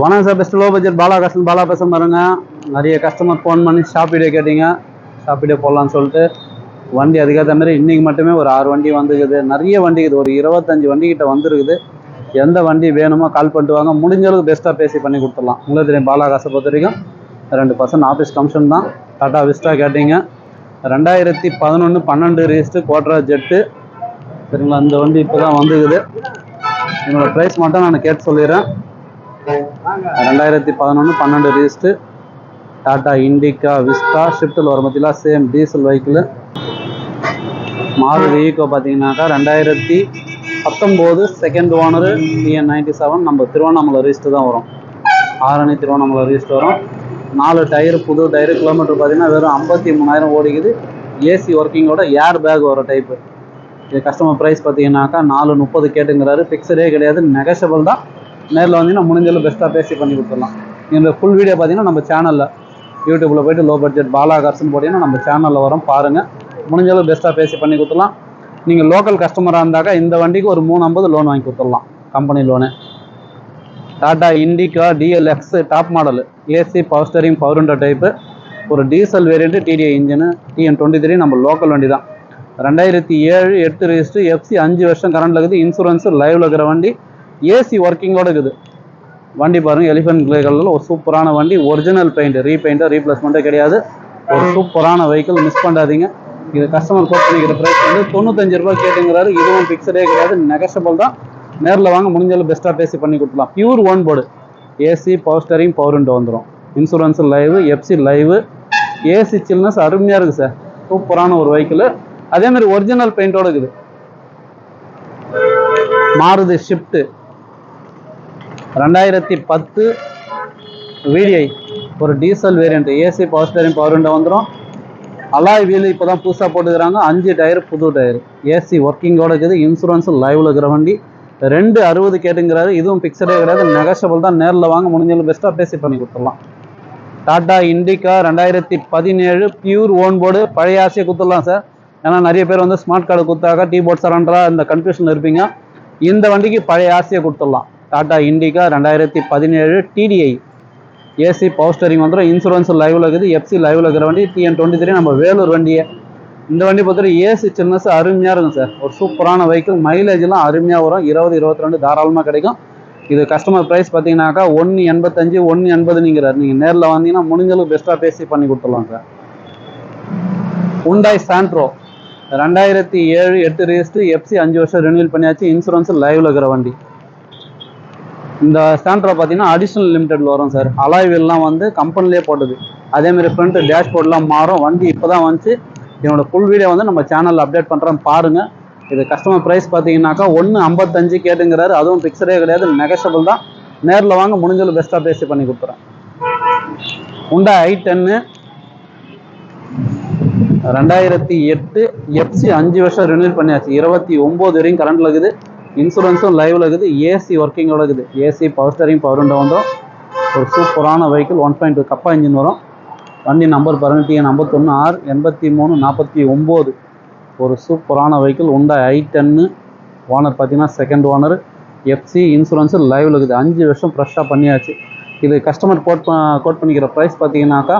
வணக்கம் sir best low budget Bala கஸ்டன் Bala பேச பாருங்க. நிறைய கஸ்டமர் ஃபோன் பண்ணி ஷாப் கேட்டீங்க. ஷாப் போடலான்னு சொல்லிட்டு வண்டி அதுக்கேற்ற மாதிரி இன்றைக்கி மட்டுமே ஒரு ஆறு வண்டி வந்துருக்குது. நிறைய வண்டி இருக்குது. ஒரு இருபத்தஞ்சி வண்டி கிட்ட வந்துருக்குது. எந்த வண்டி வேணுமோ கால் பண்ணிட்டு வாங்க. முடிஞ்ச அளவுக்கு பெஸ்ட்டாக பேசி பண்ணி கொடுத்துடலாம். உங்களுக்கு தெரியும் பாலா காசை பொறுத்த வரைக்கும் ரெண்டு பர்சன்ட் ஆஃபீஸ் கமிஷன் தான். டாட்டா விஸ்டா கேட்டீங்க. ரெண்டாயிரத்தி பதினொன்று பன்னெண்டு ரிஜிஸ்டர் கோட்ரா ஜெட்டு சரிங்களா? அந்த வண்டி இப்போ தான் வந்துக்குது என்னோட ப்ரைஸ் மட்டும் நான் கேட்டு சொல்லிடுறேன். ரெண்டாயிரத்தி பதினொன்று பன்னெண்டு ரீஸ்ட்டு டாடா இண்டிகா விஸ்டா ஷிஃப்ட்டில் வர பார்த்தீங்களா same diesel vehicle Maruti Eeco பார்த்தீங்கன்னாக்கா ரெண்டாயிரத்தி பத்தொம்போது second owner TN ninety seven நம்ம திருவண்ணாமலை ரிஜிஸ்டர் தான் வரும். ஆரணி திருவண்ணாமலை ரிஜிஸ்டர் வரும். நாலு டயர் புது டயர் கிலோமீட்டர் பார்த்தீங்கன்னா வெறும் ஐம்பத்தி மூணாயிரம் ஓடிக்குது. ஏசி ஒர்க்கிங்கோட ஏர் பேக் வர டைப்பு இது கஸ்டமர் ப்ரைஸ் பார்த்தீங்கன்னாக்கா நாலு முப்பது கேட்டுங்கிறாரு. ஃபிக்ஸடே கிடையாது. நெகஷபிள் தான். நேரில் வந்தீங்கன்னா முடிஞ்சளவு பெஸ்ட்டாக பேசி பண்ணி கொடுத்துடலாம். இந்த ஃபுல் வீடியோ பார்த்தீங்கன்னா நம்ம சேனலில் யூடியூப்பில் போய்ட்டு லோ பட்ஜெட் பாலா போட்டிங்கன்னா நம்ம சேனலில் வரும். பாருங்கள் முடிஞ்சளவு பெஸ்ட்டாக பேசி பண்ணி கொடுத்துடலாம். நீங்கள் லோக்கல் கஸ்டமராக இருந்தாக்கா இந்த வண்டிக்கு ஒரு மூணு ஐம்பது லோன் வாங்கி கொடுத்துடலாம். Company loan Tata Indica DLX top model AC power steering power window type ஒரு diesel variant TDI engine TN twenty three நம்ம லோக்கல் வண்டி தான். ரெண்டாயிரத்தி ஏழு எட்டு ரெஜிஸ்ட்ரு எஃப்சி அஞ்சு வருஷம் கரண்டில் இருக்குது இன்சூரன்ஸு லைவில் இருக்கிற வண்டி ஏசி ஒர்க்கிங்கோட இருக்குது. வண்டி பாருங்க எலிஃபென்ட் கிரே கலரில் ஒரு சூப்பரான வண்டி ஒரிஜினல் பெயிண்ட் ரீபெயிண்ட்டோ ரீப்ளேஸ்மெண்ட்டே கிடையாது. ஒரு சூப்பரான வெஹிக்கிள் மிஸ் பண்ணாதீங்க. இது கஸ்டமர் கோட் பண்ணிக்கிற ப்ரைஸ் வந்து தொண்ணூத்தஞ்சு ரூபாய் கேட்டுங்கிறாரு. இதுவும் ஃபிக்ஸடே கிடையாது நெகஷபிள் தான். நேரில் வாங்க முடிஞ்சாலும் பெஸ்ட்டாக பேசி பண்ணி கொடுக்கலாம் pure own board AC power steering power window வந்துடும் insurance live FC live AC chillness அருமையாக இருக்குது சார் சூப்பரான ஒரு வெஹிக்கிள் அதே மாதிரி ஒரிஜினல் பெயிண்டோட இருக்குது. மாறுதி ஷிஃப்ட்டு ரெண்டாயிரத்தி பத்து விடிஐ ஒரு diesel variant AC power steering power window வந்துடும் அலாய் வீல் இப்போ தான் புதுசாக போட்டுக்கிறாங்க. அஞ்சு டயர் புது டயர். ஏசி ஒர்க்கிங்கோட இருக்குது. இன்சூரன்ஸ் லைவில் இருக்கிற வண்டி. ரெண்டு அறுபது கேட்டுங்கிறாரு. இதுவும் பிக்சடே கிடையாது. நெகஷபிள் தான். நேரில் வாங்க முடிஞ்சாலும் பெஸ்ட்டாக பேசி பண்ணி கொடுத்துடலாம். டாடா இண்டிகா ரெண்டாயிரத்தி பதினேழு பியூர் ஓன் போர்டு பழைய ஆசையை கொடுத்துடலாம் சார் ஏன்னா நிறைய பேர் வந்து ஸ்மார்ட் கார்டு கொடுத்தாக்கா டீ போர்ட் சரண்டரா இந்த கன்ஃபியூஷன் இருப்பீங்க. இந்த வண்டிக்கு பழைய ஆசையை கொடுத்துடலாம். டாடா இண்டிகா ரெண்டாயிரத்தி பதினேழு டிடிஐ ஏசி பவர் ஸ்டரிங் வந்துடும் இன்சூரன்ஸ் லைவில் இருக்குது. எஃப்சி லைவில் இருக்கிற வண்டி டிஎன் டுவெண்ட்டி த்ரீ நம்ம வேலூர் வண்டியை. இந்த வண்டி பொறுத்தவரை ஏசி சில்னஸ் அருமையாக இருக்கும் சார். ஒரு சூப்பரான வெஹிக்கிள் மைலேஜ்லாம் அருமையாக வரும். இருபது இருபத்தி ரெண்டு தாராளமாக கிடைக்கும். இது கஸ்டமர் ப்ரைஸ் பார்த்தீங்கன்னாக்கா ஒன்று எண்பத்தஞ்சு ஒன்று எண்பதுங்கிறார் நீங்கள் நேரில் வந்தீங்கன்னா முடிஞ்சளவு பெஸ்ட்டாக பேசி பண்ணி கொடுத்துடலாம் சார். உண்டாய் சாண்ட்ரோ ரெண்டாயிரத்தி ஏழு எட்டு ரிஜிஸ்ட்ரு எஃப்சி அஞ்சு வருஷம் ரினியூல் பண்ணியாச்சு. இன்சூரன்ஸ் லைவில் இருக்கிற வண்டி. இந்த ஸ்டாண்டர்ட் பார்த்தீங்கன்னா அடிஷ்னல் லிமிடெட் வரும் சார் அலாய்வெல்லாம் வந்து கம்பெனிலே போட்டது. அதேமாரி ஃப்ரண்ட் டேஷ்போர்ட்லாம் மாறும். வண்டி இப்போ தான் வந்துச்சு. என்னோட ஃபுல் வீடியோ வந்து நம்ம சேனலில் அப்டேட் பண்ணுறேன் பாருங்கள் இது கஸ்டமர் ப்ரைஸ் பார்த்தீங்கன்னாக்கா ஒன்று ஐம்பத்தஞ்சு கேட்டுங்கிறாரு. அதுவும் ஃபிக்ஸடே கிடையாது. நெகஷபிள் தான். நேரில் வாங்க முடிஞ்சளவு பெஸ்ட்டாக பேசி பண்ணி கொடுத்துறேன். உண்டா ஐ டென்னு ரெண்டாயிரத்தி எட்டு எஃப்சி அஞ்சு வருஷம் ரினியூல் பண்ணியாச்சு. இருபத்தி ஒம்பது வரையும் கரண்ட்டில் இருக்குது. இன்சூரன்ஸும் லைவில் இருக்குது. ஏசி ஒர்க்கிங்கோட இருக்குது. AC power steering power window வந்துடும் ஒரு சூப்பரான vehicle one point two Kappa engine வரும். வண்டி நம்பர் பாருங்க. டிஎன் ஐம்பத்தொன்று ஆறு எண்பத்தி மூணு நாற்பத்தி ஒம்பது ஒரு சூப்பரான vehicle Hyundai i ten owner பார்த்தீங்கன்னா செகண்ட் ஓனர் எஃப்சி இன்சூரன்ஸு லைவில் இருக்குது. அஞ்சு வருஷம் ஃப்ரெஷ்ஷாக பண்ணியாச்சு. இது கஸ்டமர் கோட் கோட் பண்ணிக்கிற ப்ரைஸ் பார்த்தீங்கன்னாக்கா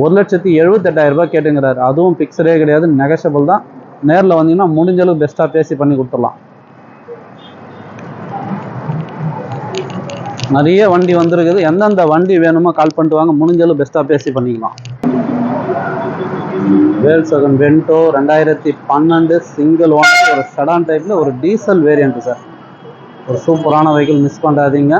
ஒரு லட்சத்தி எழுபத்தெட்டாயிரம் ரூபாய் கேட்டுங்கிறாரு. அதுவும் பிக்சரே கிடையாது நெகஷபிள் தான். நேரில் வந்தீங்கன்னா முடிஞ்ச அளவு பெஸ்ட்டாக பேசி பண்ணி கொடுத்துடலாம். நிறைய வண்டி வந்திருக்குது. எந்தெந்த வண்டி வேணுமோ கால் பண்ணிட்டு வாங்க. முடிஞ்சளவு பெஸ்ட்டாக பேசி பண்ணிக்கலாம். வேல்சகன் வென்டோ ரெண்டாயிரத்தி பன்னெண்டு சிங்கிள் ஓனர் ஒரு செடான் டைப்பில் ஒரு டீசல் வேரியண்ட் சார் ஒரு சூப்பரான வெஹிக்கிள் மிஸ் பண்ணாதீங்க.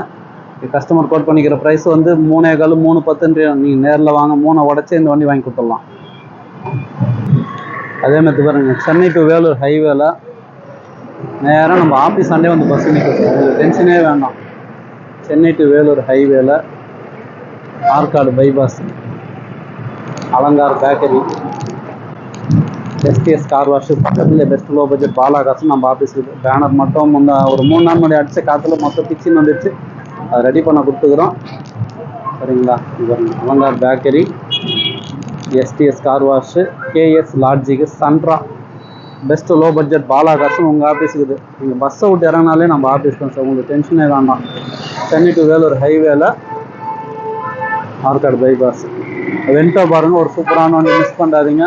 கஸ்டமர் கோட் பண்ணிக்கிற ப்ரைஸ் வந்து மூணே கால் மூணு பத்துன்ற நீங்கள் நேரில் வாங்க மூணை உடச்சி இந்த வண்டி வாங்கி கொடுத்துடலாம். அதே மாதிரி பாருங்க சென்னை டு வேலூர் ஹைவேல நேராக நம்ம ஆஃபீஸ் ஆண்டே வந்து பஸ் நிற்கிறோம் டென்ஷனே வேண்டாம். சென்னை டு வேலூர் ஹைவேல Arcot bypass Alankar bakery STS car wash பக்கத்தில் பெஸ்ட் லோ பட்ஜெட் பாலாகாசம் நம்ம ஆஃபீஸுக்கு பேனர் மட்டும் முன்ன ஒரு மூணு நாள் முன்னாடி அடித்த காற்றுல மொத்தம் பிச்சின்னு வந்துடுச்சு அதை ரெடி பண்ண கொடுத்துக்குறோம். சரிங்களா? இது பாருங்க. Alankar bakery STS car wash KS லாட்ஜிக்கு சன்ட்ரா பெஸ்ட்டு லோ பட்ஜெட் பாலா காசும் உங்கள் ஆஃபீஸுக்கு இது நீங்கள் பஸ்ஸை விட்டு இறங்கினாலே நம்ம ஆஃபீஸ் தான் சார் உங்களுக்கு டென்ஷனே வேண்டாம். சென்னை டு வேலூர் ஹைவேல ஆர்காடு பைபாஸ் வென்ட்டோ பாருங்கள் ஒரு சூப்பரான வண்டி மிஸ் பண்ணாதீங்க.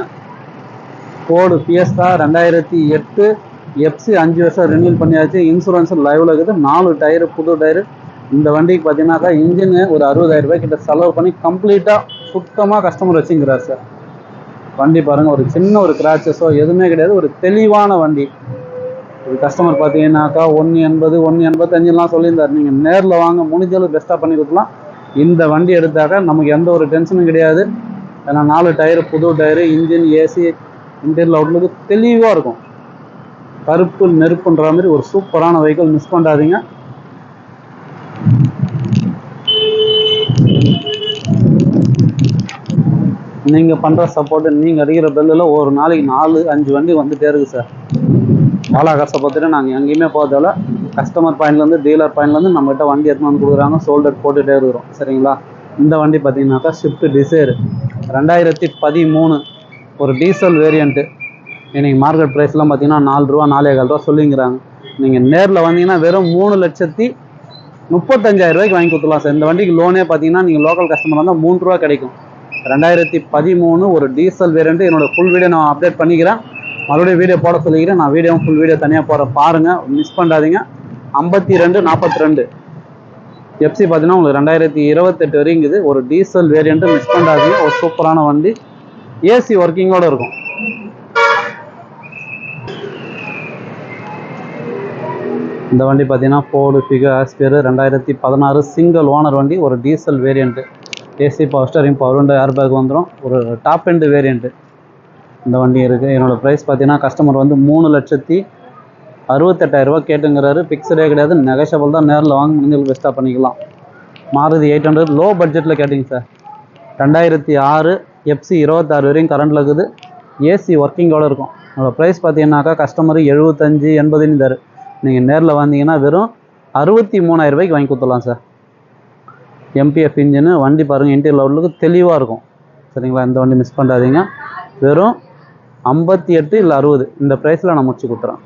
கோடு பிஎஸ்டா ரெண்டாயிரத்தி எட்டு எஃப்சி அஞ்சு வருஷம் ரினியூல் பண்ணியாச்சு. இன்சூரன்ஸ் லைவில் இருக்குது. நாலு டயரு புது டயரு இந்த வண்டிக்கு பார்த்தீங்கன்னாக்கா இன்ஜினு ஒரு அறுபதாயிரம் ரூபாய் கிட்ட செலவு பண்ணி கம்ப்ளீட்டாக சுத்தமாக கஸ்டமர் வச்சுங்கிறார் சார். வண்டி பாருங்கள் ஒரு சின்ன ஒரு கிராச்சஸோ எதுவுமே கிடையாது ஒரு தெளிவான வண்டி. ஒரு கஸ்டமர் பார்த்தீங்கன்னாக்கா ஒன்று எண்பது ஒன்று எண்பத்தஞ்சுலாம் சொல்லியிருந்தார். நீங்கள் நேரில் வாங்க முடிஞ்சளவு பெஸ்ட்டாக பண்ணி கொடுக்கலாம். இந்த வண்டி எடுத்தாக்க நமக்கு எந்த ஒரு டென்ஷனும் கிடையாது. ஏன்னா நாலு டயரு புது tyre engine AC interior outlook தெளிவாக இருக்கும். கருப்பு நெருப்புன்ற மாதிரி ஒரு சூப்பரான வெஹிக்கிள் மிஸ் பண்ணாதீங்க. நீங்கள் பண்ணுற சப்போர்ட்டு நீங்கள் அடிக்கிற பெல்லில் ஒரு நாளைக்கு நாலு அஞ்சு வண்டி வந்துட்டே இருக்குது சார் பாலா கஷ்டப்பட்டுட்டு நாங்கள் எங்கேயுமே போகிறதால கஸ்டமர் பாயிண்ட்லேருந்து டீலர் பாயிண்ட்லேருந்து நம்மகிட்ட வண்டி எடுத்துன்னு வந்து கொடுக்குறாங்க. சோல்டர் போட்டுகிட்டே இருக்கிறோம். சரிங்களா? இந்த வண்டி பார்த்தீங்கன்னாக்கா ஷிஃப்ட் டிசைர் ரெண்டாயிரத்தி பதிமூணு ஒரு டீசல் வேரியண்ட்டு இன்றைக்கி மார்க்கெட் ப்ரைஸ்லாம் பார்த்தீங்கன்னா நாலு ரூபா நாலே கால் ரூபா சொல்லிங்கிறாங்க. நீங்கள் நேரில் வந்தீங்கன்னா வெறும் மூணு லட்சத்தி முப்பத்தஞ்சாயிரம் ரூபாய்க்கு வாங்கி கொடுத்துலாம் சார் இந்த வண்டிக்கு லோனே பார்த்தீங்கன்னா நீங்கள் லோக்கல் கஸ்டமர் வந்தால் மூணு ரூபா கிடைக்கும். ரெண்டாயிரத்தி பதிமூணு ஒரு டீசல் வேரியண்ட்டு என்னோடய ஃபுல் வீடியோ நான் அப்டேட் பண்ணிக்கிறேன். மறுபடியும் வீடியோ போட சொல்லிக்கிறேன். நான் வீடியோ ஃபுல் வீடியோ தனியாக போகிற பாருங்கள் மிஸ் பண்ணாதீங்க. ஐம்பத்தி ரெண்டு நாற்பத்தி ரெண்டு. எஃப்சி பார்த்தீங்கன்னா உங்களுக்கு ரெண்டாயிரத்தி இருபத்தெட்டு வரைக்குது ஒரு டீசல் வேரியண்ட்டு மிஸ் பண்ணாதீங்க. ஒரு சூப்பரான வண்டி. ஏசி ஒர்க்கிங்கோட இருக்கும். இந்த வண்டி பார்த்தீங்கன்னா ஃபோர்டு ஃபிகர் ஆஸ்பியர் ரெண்டாயிரத்தி பதினாறு சிங்கிள் ஓனர் வண்டி. ஒரு diesel variant AC power steering power window air bag வந்துடும் ஒரு டாப் எண்டு வேரியண்ட்டு இந்த வண்டி இருக்குது என்னோடய ப்ரைஸ் பார்த்தீங்கன்னா கஸ்டமர் வந்து மூணு லட்சத்தி அறுபத்தெட்டாயிரரூபா கேட்டுங்கிறாரு. ஃபிக்ஸ்டே கிடையாது. நெகஷபிள் தான். நேரில் வாங்க முடிஞ்சது பெஸ்ட்டாக பண்ணிக்கலாம். மாறுதி எயிட் ஹண்ட்ரட் லோ பட்ஜெட்டில் கேட்டிங்க சார் ரெண்டாயிரத்தி ஆறு எஃப்சி இருபத்தாறு வரையும் கரண்டில் இருக்குது. ஏசி ஒர்க்கிங்கோட இருக்கும். அதோட ப்ரைஸ் பார்த்தீங்கன்னாக்கா கஸ்டமர் எழுபத்தஞ்சு எண்பதுன்னு தரு. நீங்கள் நேரில் வந்தீங்கன்னா வெறும் அறுபத்தி மூணாயிரரூபாய்க்கு வாங்கி கொடுத்துடலாம் சார் எம்பிஎஃப் இன்ஜினு வண்டி பாருங்கள் இன்டீரியர் லெவலுக்கு தெளிவாக இருக்கும். சரிங்களா? இந்த வண்டி மிஸ் பண்ணாதீங்க. வெறும் ஐம்பத்தி எட்டு இல்லை அறுபது. இந்த ப்ரைஸில் நான் முடிச்சு கொடுத்துறேன்.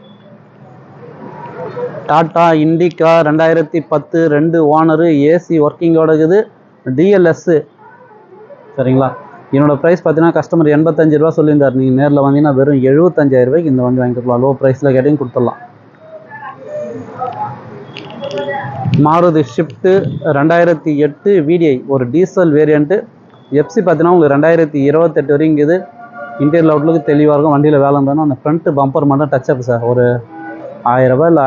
டாட்டா இண்டிகா ரெண்டாயிரத்தி பத்து ரெண்டு ஓனரு ஏசி ஒர்க்கிங்கோட இருக்குது. டிஎல்எஸ்ஸு சரிங்களா? என்னோட ப்ரைஸ் பார்த்தீங்கன்னா கஸ்டமர் எண்பத்தஞ்சு ரூபா சொல்லியிருந்தார். நீங்கள் நேரில் வந்தீங்கன்னா வெறும் எழுபத்தஞ்சாயிரம் ரூபாய்க்கு இந்த வண்டி வாங்கிக்கலாம் லோ ப்ரைஸில் கேட்டையும் கொடுத்துடலாம். மாருதி ஷிஃப்ட்டு ரெண்டாயிரத்தி எட்டு விடிஐ ஒரு டீசல் வேரியண்ட்டு எஃப்சி பார்த்தீங்கன்னா உங்களுக்கு ரெண்டாயிரத்தி இருபத்தெட்டு வரைக்கும் இருக்குது. இன்டீரியர் அவுட்லுக்கு தெளிவாக இருக்கும். வண்டியில் வேலை இருந்தாலும் அந்த ஃப்ரண்ட்டு பம்பர் மட்டும் டச்சப் சார் ஒரு ஆயிரரூபா இல்லை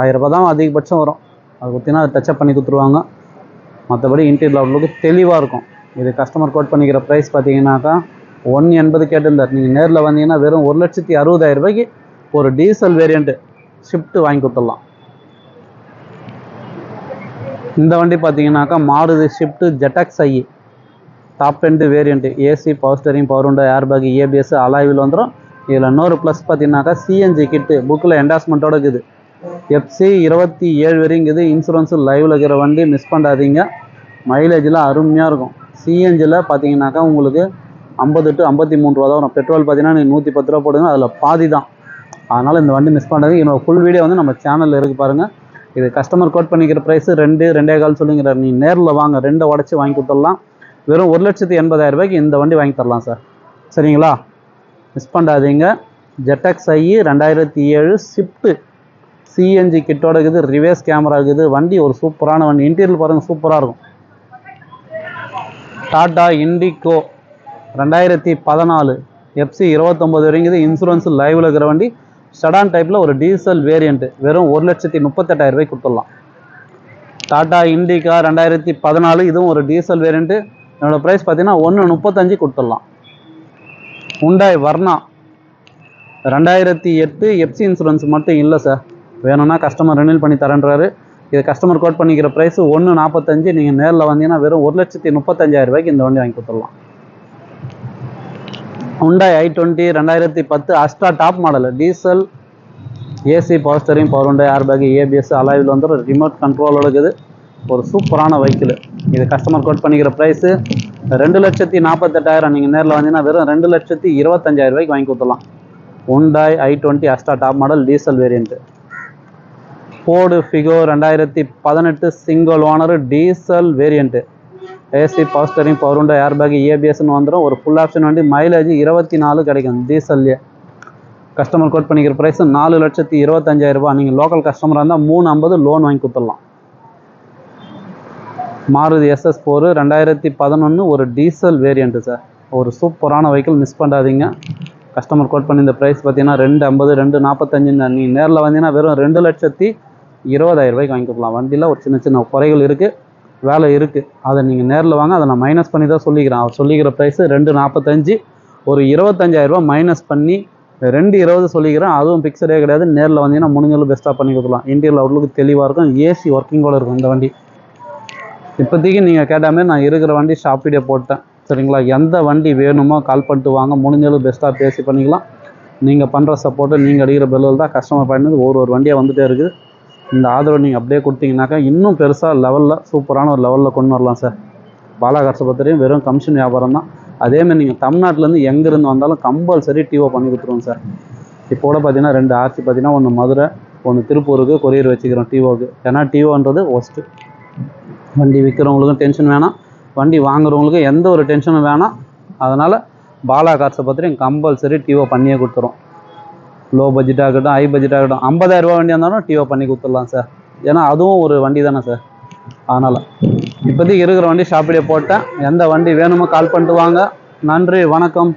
ஆயிரரூபா தான் அதிகபட்சம் வரும். அது பார்த்தீங்கன்னா டச்சப் பண்ணி கொடுத்துருவாங்க மற்றபடி இன்டீரியர் அவுட்லுக்கு தெளிவாக இருக்கும். இது கஸ்டமர் கோட் பண்ணிக்கிற ப்ரைஸ் பார்த்தீங்கன்னாக்கா ஒன் எண்பது கேட்டிருந்தார். நீங்கள் நேரில் வந்தீங்கன்னா வெறும் ஒரு லட்சத்தி அறுபதாயிரம் ரூபாய்க்கு ஒரு டீசல் வேரியண்ட்டு ஷிஃப்ட்டு வாங்கி கொடுத்துடலாம். இந்த வண்டி பார்த்தீங்கன்னாக்கா மாருதி ஷிஃப்ட் ஜெட்டாக்ஸ் ஐ top end variant AC power steering power window air bag ABS அலாய்வில் வந்துடும் இதில் இன்னொரு ப்ளஸ் பார்த்தீங்கன்னாக்கா சிஎன்ஜி கிட்டு புக்கில் என்டாஸ்மெண்ட்டோட இருக்குது. எஃப்சி இருபத்தி ஏழு வரைங்குது இன்சூரன்ஸு லைவில் இருக்கிற வண்டி மிஸ் பண்ணாதீங்க. மைலேஜில் அருமையாக இருக்கும். சிஎன்ஜியில் பார்த்தீங்கன்னாக்கா உங்களுக்கு ஐம்பது டு ஐம்பத்தி மூணு ரூபா தான் வரும். பெட்ரோல் பார்த்தீங்கன்னா நீங்கள் நூற்றி பத்து ரூபா போடுங்க. அதில் பாதி தான். அதனால் இந்த வண்டி மிஸ் பண்ணாதீங்க. என்னோடய ஃபுல் வீடியோ வந்து நம்ம சேனலில் இருக்குது பாருங்கள் இது கஸ்டமர் கோட் பண்ணிக்கிற ப்ரைஸ் ரெண்டு ரெண்டே கால் சொல்லுங்கிறார். நீ நேரில் வாங்க ரெண்டை உடச்சி வாங்கி கொடுத்துடலாம். வெறும் ஒரு லட்சத்தி எண்பதாயிரம் ரூபாய்க்கு இந்த வண்டி வாங்கி தரலாம் சார் சரிங்களா? மிஸ் பண்ணாதீங்க. ஜெட்டக்ஸ் ஐ ரெண்டாயிரத்தி ஏழு ஷிஃப்ட்டு சிஎன்ஜி கிட்டோட இருக்குது ரிவேஸ் கேமரா இருக்குது. வண்டி ஒரு சூப்பரான வண்டி. இன்டீரியல் பாருங்கள் சூப்பராக இருக்கும். டாடா இண்டிகோ ரெண்டாயிரத்தி பதினாலு எஃப்சி இருபத்தொம்போது வரைக்கும் இன்சூரன்ஸ் லைவில் இருக்கிற வண்டி. செடான் டைப்பில் ஒரு டீசல் வேரியண்ட்டு வெறும் ஒரு லட்சத்தி முப்பத்தெட்டாயிரம் ரூபாய்க்கு கொடுத்துடலாம். டாடா இண்டிகா ரெண்டாயிரத்தி பதினாலு இதுவும் ஒரு டீசல் வேரியண்ட்டு என்னோடய ப்ரைஸ் பார்த்தீங்கன்னா ஒன்று முப்பத்தஞ்சு கொடுத்துடலாம். உண்டாய் வர்ணா ரெண்டாயிரத்தி எட்டு எஃப்சி இன்சூரன்ஸ் மட்டும் இல்லை சார் வேணும்னா கஸ்டமர் ரினியூல் பண்ணி தரேன்றாரு. இது கஸ்டமர் கோட் பண்ணிக்கிற ப்ரைஸ் ஒன்று நாற்பத்தஞ்சு நீங்கள் நேரில் வந்தீங்கன்னா வெறும் ஒரு லட்சத்தி முப்பத்தஞ்சாயிரம் ரூபாய்க்கு இந்த வண்டி வாங்கி கொடுத்துடலாம். ஹுண்டாய் ஐ டுவெண்ட்டி ரெண்டாயிரத்தி பத்து Asta top model diesel AC power steering power உண்டு ஏர் பேக் ஏபிஎஸ் அலாயில் வந்து ஒரு ரிமோட் கண்ட்ரோலோட இருக்குது. ஒரு சூப்பரான வெஹிக்கிள் இது கஸ்டமர் கோட் பண்ணிக்கிற ப்ரைஸு ரெண்டு லட்சத்தி நாற்பத்தெட்டாயிரம் நீங்கள் நேரில் வந்தீங்கன்னா வெறும் ரெண்டு லட்சத்தி இருபத்தஞ்சாயிரம் ரூபாய்க்கு வாங்கி கொடுத்துலாம் Hyundai i twenty Asta top model diesel variant Ford Figo ரெண்டாயிரத்தி பதினெட்டு single owner diesel variant AC power steering power உண்டோ ஏர் பேக் ஏபிஎஸ்னு வந்துடும் ஒரு ஃபுல் ஆப்ஷன் வண்டி மைலேஜ் இருபத்தி நாலு கிடைக்கும் டீசல்லே கஸ்டமர் கோட் பண்ணிக்கிற ப்ரைஸ் நாலு லட்சத்தி இருபத்தஞ்சாயிரம் நீங்கள் லோக்கல் கஸ்டமராக இருந்தால் மூணு ஐம்பது லோன் வாங்கி கொடுத்துடலாம் மாருதி எஸ்எஸ் ஃபோரு ரெண்டாயிரத்தி பதினொன்று ஒரு டீசல் வேரியண்ட்டு சார் ஒரு சூப்பரான வெஹிக்கிள் மிஸ் பண்ணாதீங்க. கஸ்டமர் கோட் பண்ணி இந்த ப்ரைஸ் பார்த்தீங்கன்னா ரெண்டு ஐம்பது ரெண்டு நாற்பத்தஞ்சுன்னு நீங்கள் நேரில் வந்தீங்கன்னா வெறும் ரெண்டு லட்சத்தி இருபதாயிரம் ரூபாய்க்கு வாங்கி கொடுக்கலாம் வண்டியில் ஒரு சின்ன சின்ன குறைகள் இருக்குது வேலை இருக்குது அதை நீங்கள் நேரில் வாங்க. அதை நான் மைனஸ் பண்ணி தான் சொல்லிக்கிறேன். அவர் சொல்லிக்கிற ப்ரைஸு ரெண்டு நாற்பத்தஞ்சு ஒரு இருபத்தஞ்சாயிரரூபா மைனஸ் பண்ணி ரெண்டு இருபது சொல்லிக்கிறேன். அதுவும் பிக்சடே கிடையாது. நேரில் வந்தீங்கன்னா முடிஞ்சளவு பெஸ்ட்டாக பண்ணி கொடுக்கலாம். இன்டீரியல் அவுட்லுக்கு தெளிவாக இருக்கும். ஏசி ஒர்க்கிங்கோடு இருக்கும் இந்த வண்டி. இப்போதைக்கு நீங்கள் கேட்ட மாதிரி நான் இருக்கிற வண்டி ஷாப் வீடியோ போட்டேன். சரிங்களா? எந்த வண்டி வேணுமோ கால் பண்ணிட்டு வாங்க. முடிஞ்சளவு பெஸ்ட்டாக பேசி பண்ணிக்கலாம். நீங்கள் பண்ணுற சப்போர்ட்டு நீங்கள் அடிக்கிற பெல்லில் தான் கஸ்டமர் பண்ணது ஒரு ஒரு வண்டியாக வந்துகிட்டே இருக்குது. இந்த ஆதரவை நீங்கள் அப்படியே கொடுத்தீங்கன்னாக்கா இன்னும் பெருசாக லெவலில் சூப்பரான ஒரு லெவலில் கொண்டு வரலாம் சார் பாலாகாசை வெறும் கமிஷன் வியாபாரம் தான். அதேமாதிரி நீங்கள் தமிழ்நாட்டிலேருந்து எங்கேருந்து வந்தாலும் கம்பல்சரி டிஓ பண்ணி கொடுத்துருவோம் சார் இப்போ கூட பார்த்தீங்கன்னா ரெண்டு ஆர்ச்சி பார்த்தீங்கன்னா ஒன்று மதுரை ஒன்று திருப்பூருக்கு கொரியர் வச்சுக்கிறோம் டிஓக்கு ஏன்னா டிஓன்றது ஒஸ்ட்டு வண்டி விற்கிறவங்களுக்கும் டென்ஷன் வேணாம். வண்டி வாங்குறவங்களுக்கும் எந்த ஒரு டென்ஷனும் வேணாம். அதனால் பாலா கார்ஸை பற்றி கம்பல்சரி டிஓ பண்ணியே கொடுத்துரும் லோ பட்ஜெட்டாக இருக்கட்டும் ஹை பட்ஜெட்டாக இருக்கட்டும் ஐம்பதாயிரம் ரூபா வண்டியாக இருந்தாலும் டிஓ பண்ணி கொடுத்துடலாம் சார் ஏன்னா அதுவும் ஒரு வண்டி தானே சார் அதனால். இப்போதைக்கு இருக்கிற வண்டி ஷாப்பிலே போட்டேன். எந்த வண்டி வேணுமோ கால் பண்ணிட்டு வாங்க. நன்றி வணக்கம்.